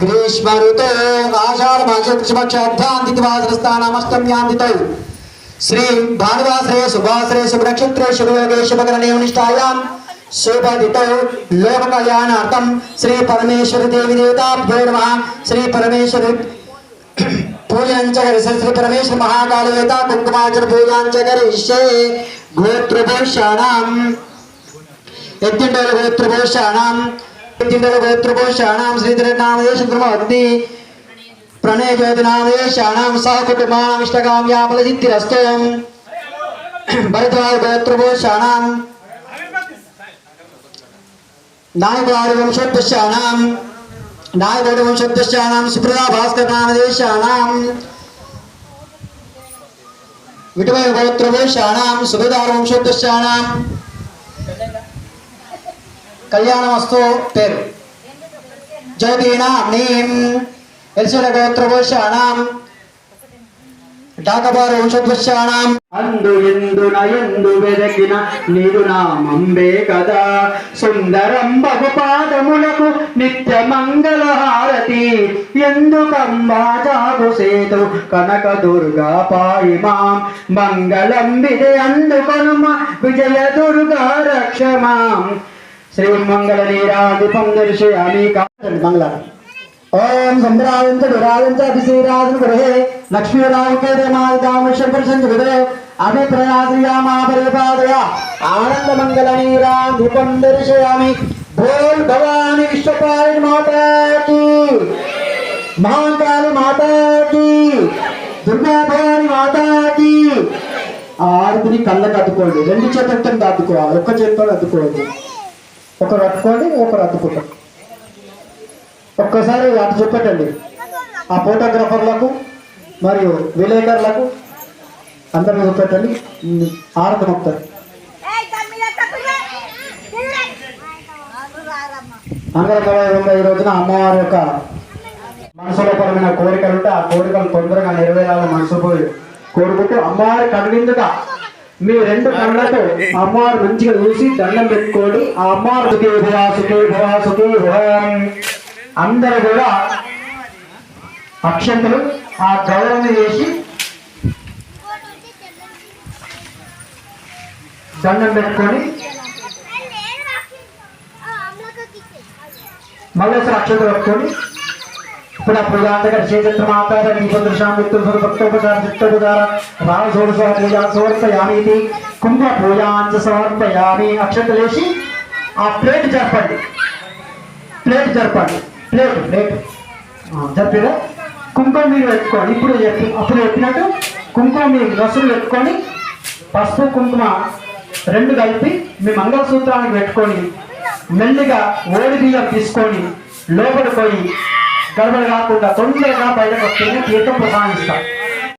గ్రీష్మ ఋతో ఆషాఢ మాసక్షపక్షాభ్యాంతివాసరస్థానమష్టమ్యాంతితౌ శ్రీ భానువాసరే శుభాసరే శుభనక్షత్రే శుభయోగే శుభకరణే నిష్టాయాం శుభదితౌ లోక కళ్యాణార్థం శ్రీ పరమేశ్వర దేవి దేవతాభ్యో నమః శ్రీ పరమేశ్వర పూజంచ శ్రీ పరమేశ్వర మహాకాళవేత కుంకుమాచర పూజాంచ కరిష్యే గోత్రభూషాణం ఎత్తిండోల గోత్రభూషాణం యజ్ఞండల గోత్రభూషాణం శ్రీధరనామదేశం కుర్మవద్ది ప్రణయ జ్యోతినామదేశానాం భరద్వాజ సుప్రదా భాస్కర్ సుభదార వంశోద్భశానాం కళ్యాణమస్తు పేరు. జ్యోతినాం నీం ఎల్సడ గోత్రభూషాణం డాకబారు వంశోద్భశానాం అందు ఎందు నయందు వెదకిన నీరు నామంబే కదా. సుందరం బహుపాదములకు నిత్య మంగళ హారతి ఎందుకంబా జాగు సేతు కనక దుర్గా పాయి మాం. మంగళం విజయ అందుకొనుమ విజయ దుర్గా రక్షమాం శ్రీమంగళ నీరాధిపం దర్శయామి మంగళ. ఓం సంభ్రాజంచ విరాజంచ అభిశ్రీరాజన్ గృహే లక్ష్మీరాజుకే మాదిదామశంకర సంజుదే అభిప్రయాశ్రియామాపరిపాదయ ఆనంద మంగళ నీరాధిపం దర్శయామి. బోల్ భవాని విశ్వపాలి మాతాకి మహాకాళి మాతాకి దుర్గా భవాని మాతాకి ఆరుని ఆరతిని కళ్ళకు అద్దుకోండి రెండు చేతులతో అద్దుకోవాలి ఒక్క చేతితో అద్దుకోవద్దు ఒకరు అద్దుకోండి ఒకరు అద్దుకుంటాం ఒక్కసారి అటు చూపెట్టండి ఆ ఫోటోగ్రాఫర్లకు మరియు విలేకరులకు అందరిని చూపెట్టండి. ఉమ్, ఆరతి మొక్తారు మంగళకరంగా ఈ రోజున అమ్మవారి యొక్క మనసులో పరమైన కోరికలు ఉంటే ఆ కోరికలు తొందరగా నెరవేరాలని మనసు పోయి కోరుకుంటూ అమ్మవారి కనువిందుగా మీ రెండు కళ్ళతో అమ్మవారు మంచిగా చూసి దండం పెట్టుకోండి. ఆ అమ్మవారు అందరూ కూడా అక్షంతలు ఆ గౌరవం చేసి దండం పెట్టుకొని మళ్ళీ అక్షంతలు పెట్టుకొని ఇప్పుడు ఆ పూజాంతకర క్షేత్ర మాతార నీపదృశాం విత్తుల భక్తోపచార చిత్తోపచార రావ షోడశ పూజా సమర్పయామి. ఇది కుంభ పూజాంచ अक्षत लेशी ఆ प्लेट జరపండి. ప్లేట్ జరపండి. Plate plate. జరిపిరా కుంకుమ మీరు పెట్టుకోండి. ఇప్పుడు చెప్పి అప్పుడు చెప్పినట్టు కుంకుమ మీ నసులు పెట్టుకొని పసుపు కుంకుమ రెండు కలిపి మీ మంగళసూత్రానికి పెట్టుకొని మెల్లిగా ఓడి బియ్యం తీసుకొని లోపలికి పోయి ಗಡಬಡ ಕಾకుండా ತೊಂದರೆ ಪೈಲ ಕೊಟ್ಟಿನ ತೀರ್ಥ ಪ್ರಧಾನಿಸ್ತಾರೆ